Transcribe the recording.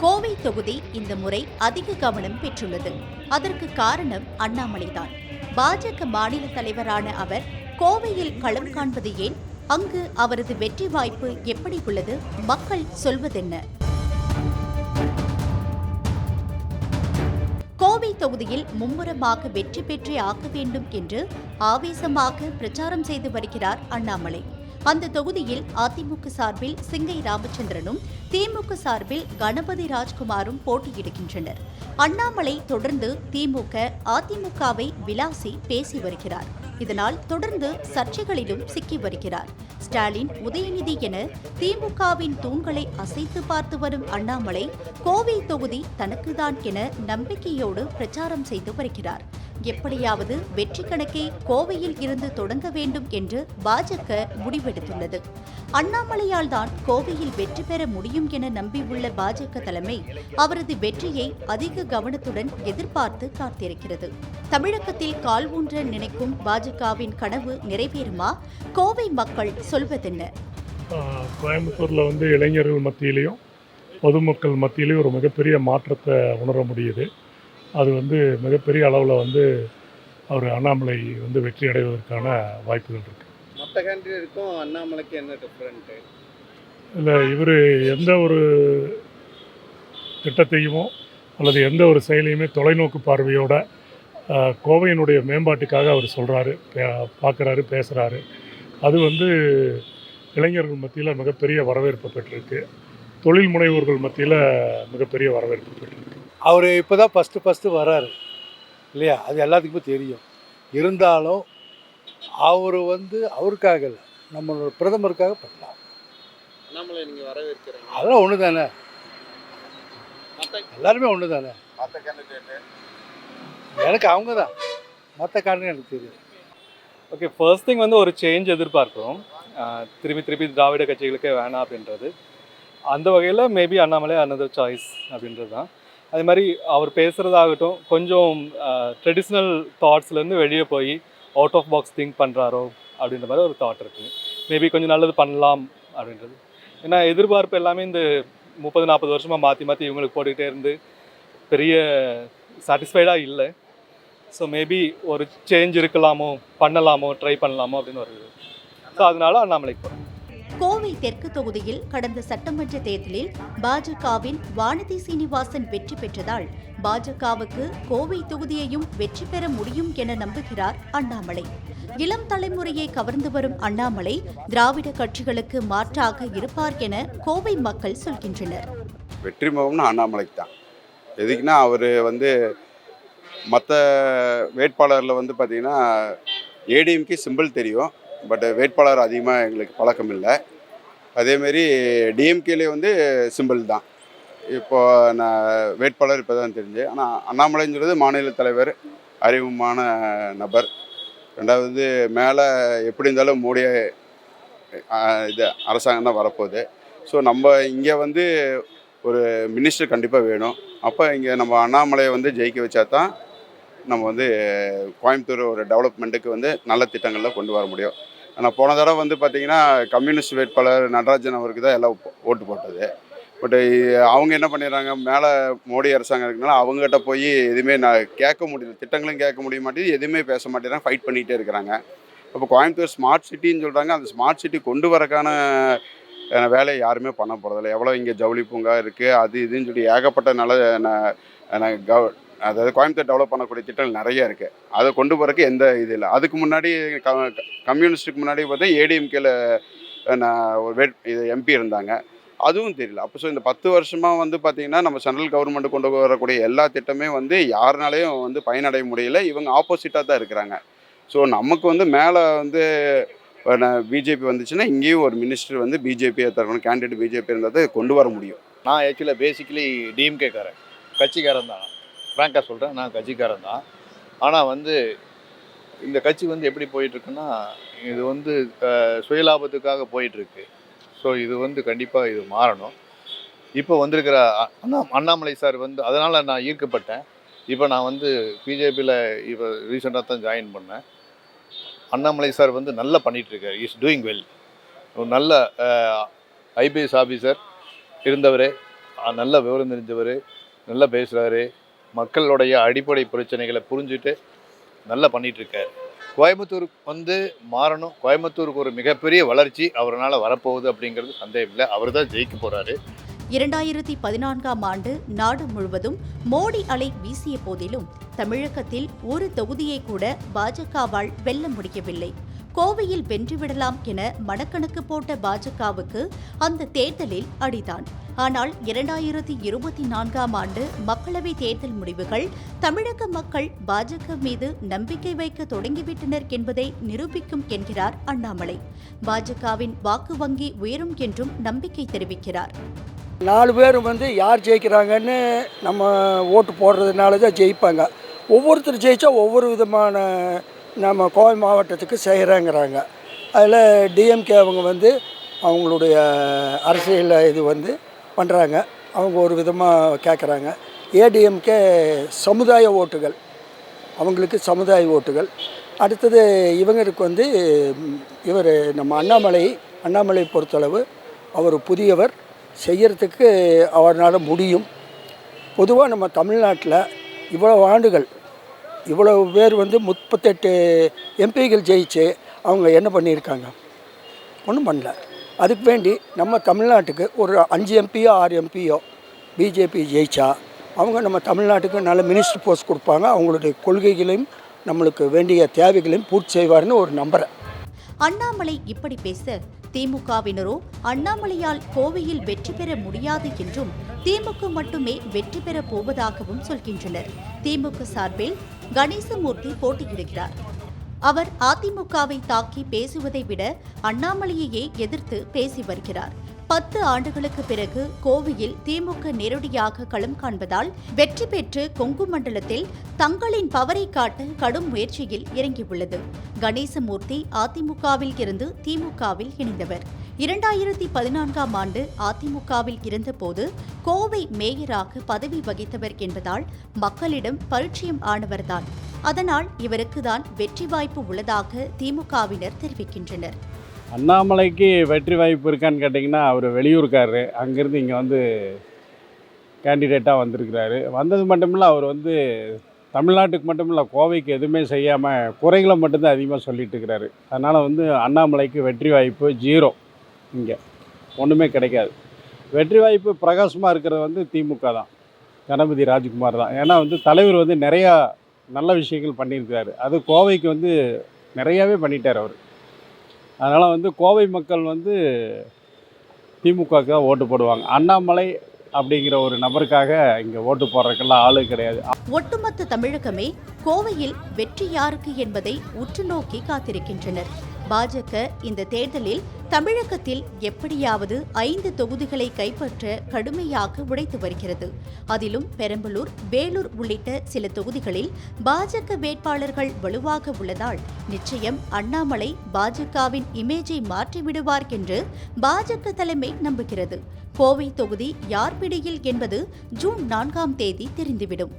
கோவை தொகுதி இந்த முறை அதிக கவனம் பெற்றுள்ளது. அதற்கு காரணம் அண்ணாமலைதான். பாஜக மாநில தலைவரான அவர் கோவையில் களம் காண்பது ஏன்? அங்கு அவரது வெற்றி வாய்ப்பு எப்படி உள்ளது? மக்கள் சொல்வதென்ன? கோவை தொகுதியில் மும்முரமாக வெற்றி பெற்றே ஆக்க வேண்டும் என்று ஆவேசமாக பிரச்சாரம் செய்து வருகிறார் அண்ணாமலை. அந்த தொகுதியில் அதிமுக சார்பில் சிங்கை ராமச்சந்திரனும் திமுக சார்பில் கணபதி ராஜ்குமாரும் போட்டியிடுகின்றனர். அண்ணாமலை தொடர்ந்து திமுக அதிமுகவை விலாசி பேசி வருகிறார். இதனால் தொடர்ந்து சர்ச்சைகளிலும் சிக்கி வருகிறார். ஸ்டாலின் உதயநிதி என திமுகவின் தூண்களை அசைத்து பார்த்து வரும் அண்ணாமலை கோவை தொகுதி தனக்குதான் என நம்பிக்கையோடு பிரச்சாரம் செய்து வருகிறார். எப்படியாவது வெற்றி கணக்கை கோவையில் இருந்து தொடங்க வேண்டும் என்று பாஜக முடிவெடுத்துள்ளது. அண்ணாமலையால் தான் கோவையில் வெற்றி பெற முடியும் என நம்பியுள்ள பாஜக தலைமை அவரது வெற்றியை அதிக கவனத்துடன் எதிர்பார்த்து காத்திருக்கிறது. தமிழகத்தில் கால் ஊன்ற நினைக்கும் பாஜகவின் கனவு நிறைவேறுமா? கோவை மக்கள் சொல்வதென்ன? கோயம்புத்தூரில் வந்து இளைஞர்கள் மத்தியிலையும் பொதுமக்கள் மத்தியிலையும் ஒரு மிகப்பெரிய மாற்றத்தை உணர முடியுது. அது வந்து மிகப்பெரிய அளவில் வந்து அவர் அண்ணாமலை வந்து வெற்றி அடைவதற்கான வாய்ப்புகள் இருக்குது மற்ற கேண்டிடேட்டுக்கும் அண்ணாமலைக்கு என்ன டிஃப்ரெண்ட்டு இல்லை இவர் எந்த ஒரு திட்டத்தையுமோ அல்லது எந்த ஒரு செயலையுமே தொலைநோக்கு பார்வையோட கோவையினுடைய மேம்பாட்டுக்காக அவர் சொல்கிறாரு பார்க்குறாரு பேசுகிறாரு அது வந்து இளைஞர்கள் மத்தியில் மிகப்பெரிய வரவேற்பு பெற்றிருக்கு. தொழில் முனைவோர்கள் மத்தியில் மிகப்பெரிய வரவேற்பு பெற்றிருக்கு. அவர் இப்போ தான் ஃபஸ்ட்டு ஃபஸ்ட்டு வராரு. இல்லையா? அது எல்லாத்துக்குமே தெரியும். இருந்தாலும் அவர் வந்து அவருக்காக இல்லை. நம்மளோட பிரதமருக்காக பண்ணலாம். அதெல்லாம் ஒன்று தானே மற்ற எல்லாருமே ஒன்று தானே எனக்கு அவங்க தான் மற்ற காரணம் எனக்கு தெரியும் ஓகே ஃபர்ஸ்ட் திங் வந்து ஒரு சேஞ்ச் எதிர்பார்க்குறோம். திருப்பி திருப்பி திராவிட கட்சிகளுக்கே வேணாம் அப்படின்றது. அந்த வகையில் மேபி அண்ணாமலை அனதர் சாய்ஸ் அப்படின்றது தான் அதே மாதிரி அவர் பேசுகிறதாகட்டும் கொஞ்சம் ட்ரெடிஷ்னல் தாட்ஸ்லேருந்து வெளியே போய் அவுட் ஆஃப் பாக்ஸ் திங்க் பண்ணுறாரோ அப்படின்ற மாதிரி ஒரு தாட் இருக்குது மேபி கொஞ்சம் நல்லது பண்ணலாம் அப்படின்றது. ஏன்னா எதிர்பார்ப்பு எல்லாமே இந்த முப்பது நாற்பது வருஷமாக மாற்றி மாற்றி இவங்களுக்கு போட்டுக்கிட்டே இருந்து பெரிய சாட்டிஸ்ஃபைடாக இல்லை. ஸோ மேபி ஒரு சேஞ்ச் இருக்கலாமோ பண்ணலாமோ ட்ரை பண்ணலாமோ அப்படின்னு ஒரு ஸோ அதனால அண்ணாமலைக்கு போகிறேன் கோவை தெற்கு தொகுதியில் கடந்த சட்டமன்ற தேர்தலில் பாஜகவின் வானதி சீனிவாசன் வெற்றி பெற்றதால் பாஜகவுக்கு கோவை தொகுதியையும் வெற்றி பெற முடியும் என நம்புகிறார் அண்ணாமலை. இளம் தலைமுறையை கவர்ந்து வரும் அண்ணாமலை திராவிட கட்சிகளுக்கு மாற்றாக இருப்பார் என கோவை மக்கள் சொல்கின்றனர். வெற்றி முகம்னு அண்ணாமலைக்கு தான். எதுக்குன்னா அவர் வந்து மற்ற வேட்பாளரில் வந்து பார்த்திங்கன்னா ஏடிஎம்கே சிம்பிள் தெரியும். பட் வேட்பாளர் அதிகமாக எங்களுக்கு பழக்கம் இல்லை. அதேமாரி டிஎம்கேலே வந்து சிம்பிள் தான். இப்போ நான் வேட்பாளர் இப்போ தான் தெரிஞ்சு ஆனால் அண்ணாமலைங்கிறது மாநில தலைவர் அறிமுகமான நபர். ரெண்டாவது மேலே எப்படி இருந்தாலும் மோடிய இது அரசாங்கம் தான் வரப்போகுது. ஸோ நம்ம இங்கே வந்து ஒரு மினிஸ்டர் கண்டிப்பாக வேணும். அப்போ இங்கே நம்ம அண்ணாமலையை வந்து ஜெயிக்க வச்சா தான் நம்ம வந்து கோயம்புத்தூர் ஒரு டெவலப்மெண்ட்டுக்கு வந்து நல்ல திட்டங்களில் கொண்டு வர முடியும். ஆனால் போன தடவை வந்து பார்த்திங்கன்னா கம்யூனிஸ்ட் வேட்பாளர் நடராஜன் அவருக்கு தான் எல்லாம் ஓட்டு போட்டது. பட் அவங்க என்ன பண்ணிடுறாங்க மேலே மோடி அரசாங்கம் இருக்கனால அவங்ககிட்ட போய் எதுவுமே நான் கேட்க முடியல. திட்டங்களும் கேட்க முடிய மாட்டேங்குது. எதுவுமே பேச மாட்டேங்கிறாங்க ஃபைட் பண்ணிகிட்டே இருக்கிறாங்க. அப்போ கோயம்புத்தூர் ஸ்மார்ட் சிட்டின்னு சொல்கிறாங்க அந்த ஸ்மார்ட் சிட்டி கொண்டு வரக்கான வேலையை யாருமே பண்ண போகிறதில்ல எவ்வளோ இங்கே ஜவுளி பூங்கா இருக்குது அது இதுன்னு சொல்லி ஏகப்பட்ட நல்ல கவ அதாவது கோயம்புத்தூர் டெவலப் பண்ணக்கூடிய திட்டங்கள் நிறைய இருக்குது அதை கொண்டு போகிறதுக்கு எந்த இது இல்லை. அதுக்கு முன்னாடி க கம்யூனிஸ்ட்டுக்கு முன்னாடி பார்த்தா ஏடிஎம்கேல ஒரு வேட் இது எம்பி இருந்தாங்க. அதுவும் தெரியல. அப்போ ஸோ இந்த பத்து வருஷமாக வந்து பார்த்திங்கன்னா நம்ம சென்ட்ரல் கவர்மெண்ட் கொண்டு வரக்கூடிய எல்லா திட்டமே வந்து யாருனாலையும் வந்து பயனடைய முடியல. இவங்க ஆப்போசிட்டாக தான் இருக்கிறாங்க. ஸோ நமக்கு வந்து மேலே வந்து பிஜேபி வந்துச்சுன்னா இங்கேயும் ஒரு மினிஸ்டர் வந்து பிஜேபியை தரணும். கேண்டிடேட் பிஜேபி இருந்தால் கொண்டு வர முடியும். நான் ஆக்சுவலாக பேசிக்கலி டிஎம்கேக்காரன் கட்சிக்காரன் தான். ஃப்ராங்காக சொல்கிறேன் நான் கட்சிக்காரன் தான். ஆனால் வந்து இந்த கட்சி வந்து எப்படி போயிட்டுருக்குன்னா இது வந்து சுயலாபத்துக்காக போயிட்டுருக்கு. ஸோ இது வந்து கண்டிப்பாக இது மாறணும். இப்போ வந்திருக்கிற அண்ணா அண்ணாமலை சார் வந்து அதனால் நான் ஈர்க்கப்பட்டேன். இப்போ நான் வந்து பிஜேபியில் இப்போ ரீசெண்டாக தான் ஜாயின் பண்ணேன். அண்ணாமலை சார் வந்து நல்லா பண்ணிகிட்ருக்கார் இஸ் டூயிங் வெல் ஒரு நல்ல ஐபிஎஸ் ஆஃபீஸர் இருந்தவர் நல்ல விவரம் தெரிஞ்சவர் நல்லா பேசுகிறாரு மக்களுடைய அடிப்படை பிரச்சனைகளை புரிஞ்சுட்டு நல்லா பண்ணிகிட்ருக்கார் இருக்காரு கோயம்புத்தூர் வந்து மாறணும். கோயம்புத்தூருக்கு ஒரு மிகப்பெரிய வளர்ச்சி அவரால் வரப்போகுது அப்படிங்கிறது சந்தேகம் இல்லை. அவர் தான் ஜெயிக்க போகிறாரு இரண்டாயிரத்தி பதினான்காம் ஆண்டு நாடு முழுவதும் மோடி அலை வீசிய போதிலும் தமிழகத்தில் ஒரு தொகுதியை கூட பாஜகவால் வெல்ல முடியவில்லை. கோவையில் வென்றுவிடலாம் என மனக்கணக்கு போட்ட பாஜகவுக்கு அந்த தேர்தலில் அடிதான். ஆனால் இரண்டாயிரத்தி இருபத்தி நான்காம் ஆண்டு மக்களவைத் தேர்தல் முடிவுகள் தமிழக மக்கள் பாஜக மீது நம்பிக்கை வைக்க தொடங்கிவிட்டனர் என்பதை நிரூபிக்கும் என்கிறார் அண்ணாமலை. பாஜகவின் வாக்கு வங்கி உயரும் என்றும் நம்பிக்கை தெரிவிக்கிறார். நாலு பேரும் வந்து யார் ஜெயிக்கிறாங்கன்னு நம்ம ஓட்டு போடுறதுனால தான் ஜெயிப்பாங்க. ஒவ்வொருத்தர் ஜெயித்தா ஒவ்வொரு விதமான நம்ம கோவை மாவட்டத்துக்கு செய்கிறேங்கிறாங்க அதில் டிஎம்கே அவங்க வந்து அவங்களுடைய அரசியல் இது வந்து பண்ணுறாங்க அவங்க ஒரு விதமாக கேட்குறாங்க ஏடிஎம்கே சமுதாய ஓட்டுகள். அவங்களுக்கு சமுதாய ஓட்டுகள். அடுத்தது இவங்களுக்கு வந்து இவர் நம்ம அண்ணாமலை அண்ணாமலை பொறுத்தளவு அவர் புதியவர். செய்யறதுக்கு அவரால் முடியும். பொதுவாக நம்ம தமிழ்நாட்டில் இவ்வளோ ஆண்டுகள் இவ்வளவு பேர் வந்து முப்பத்தெட்டு எம்பிகள் ஜெயிச்சு அவங்க என்ன பண்ணியிருக்காங்க? ஒன்றும் பண்ணல. அதுக்கு வேண்டி நம்ம தமிழ்நாட்டுக்கு ஒரு அஞ்சு எம்பியோ ஆறு எம்பியோ பிஜேபி ஜெயிச்சா அவங்க நம்ம தமிழ்நாட்டுக்கு நல்ல மினிஸ்டர் போஸ்ட் கொடுப்பாங்க. அவங்களுடைய கொள்கைகளையும் நம்மளுக்கு வேண்டிய தேவைகளையும் பூர்த்தி செய்வார்னு ஒரு நம்புகிறேன் அண்ணாமலை இப்படி பேச திமுகவினரோ அண்ணாமலையால் கோவையில் வெற்றி பெற முடியாது என்றும் திமுக மட்டுமே வெற்றி பெற போவதாகவும் சொல்கின்றனர். திமுக சார்பில் கணேசமூர்த்தி போட்டியிடுகிறார். அவர் அதிமுகவை தாக்கி பேசுவதை விட அண்ணாமலையையே எதிர்த்து பேசி வருகிறார். பத்து ஆண்டுகளுக்கு பிறகு கோவையில் திமுக நேரடியாக களம் காண்பதால் வெற்றி பெற்று கொங்கு மண்டலத்தில் தங்களின் பவரை காட்ட கடும் முயற்சியில் இறங்கியுள்ளது. கணேசமூர்த்தி அதிமுகவில் இருந்து திமுகவில் இணைந்தவர். இரண்டாயிரத்தி பதினான்காம் ஆண்டு அதிமுகவில் இருந்தபோது கோவை மேயராக பதவி வகித்தவர் என்பதால் மக்களிடம் பரிச்சயம் ஆனவர்தான். அதனால் இவருக்கு தான் வெற்றி வாய்ப்பு உள்ளதாக திமுகவினர் தெரிவிக்கின்றனர். அண்ணாமலைக்கு வெற்றி வாய்ப்பு இருக்கான்னு கேட்டிங்கன்னா அவர் வெளியூருக்காரு அங்கேருந்து இங்கே வந்து கேண்டிடேட்டாக வந்திருக்கிறாரு. வந்தது மட்டுமில்ல அவர் வந்து தமிழ்நாட்டுக்கு மட்டுமில்ல கோவைக்கு எதுவுமே செய்யாமல் குறைகளை மட்டும்தான் அதிகமாக சொல்லிட்டு இருக்கிறாரு. அதனால் வந்து அண்ணாமலைக்கு வெற்றி வாய்ப்பு ஜீரோ. இங்கே ஒன்றுமே கிடைக்காது. வெற்றி வாய்ப்பு பிரகாசமாக இருக்கிறது வந்து திமுக தான். கணபதி ராஜ்குமார் தான். ஏன்னா வந்து தலைவர் வந்து நிறையா நல்ல விஷயங்கள் பண்ணியிருக்கிறாரு. அது கோவைக்கு வந்து நிறையாவே பண்ணிட்டார் அவர். அதனால் வந்து கோவை மக்கள் வந்து திமுகவுக்கு தான் ஓட்டு போடுவாங்க. அண்ணாமலை அப்படிங்கிற ஒரு நபருக்காக இங்கே ஓட்டு போடுறதுக்கெல்லாம் ஆளு கிடையாது. ஒட்டுமொத்த தமிழகமே கோவையில் வெற்றி யாருக்கு என்பதை உற்று நோக்கி காத்திருக்கின்றனர். பாஜக இந்த தேர்தலில் தமிழகத்தில் எப்படியாவது ஐந்து தொகுதிகளை கைப்பற்ற கடுமையாக உழைத்து வருகிறது. அதிலும் பெரம்பலூர் வேலூர் உள்ளிட்ட சில தொகுதிகளில் பாஜக வேட்பாளர்கள் வலுவாக உள்ளதால் நிச்சயம் அண்ணாமலை பாஜகவின் இமேஜை மாற்றிவிடுவார் என்று பாஜக தலைமை நம்புகிறது. கோவை தொகுதி யார் பிடியில் என்பது ஜூன் நான்காம் தேதி தெரிந்துவிடும்.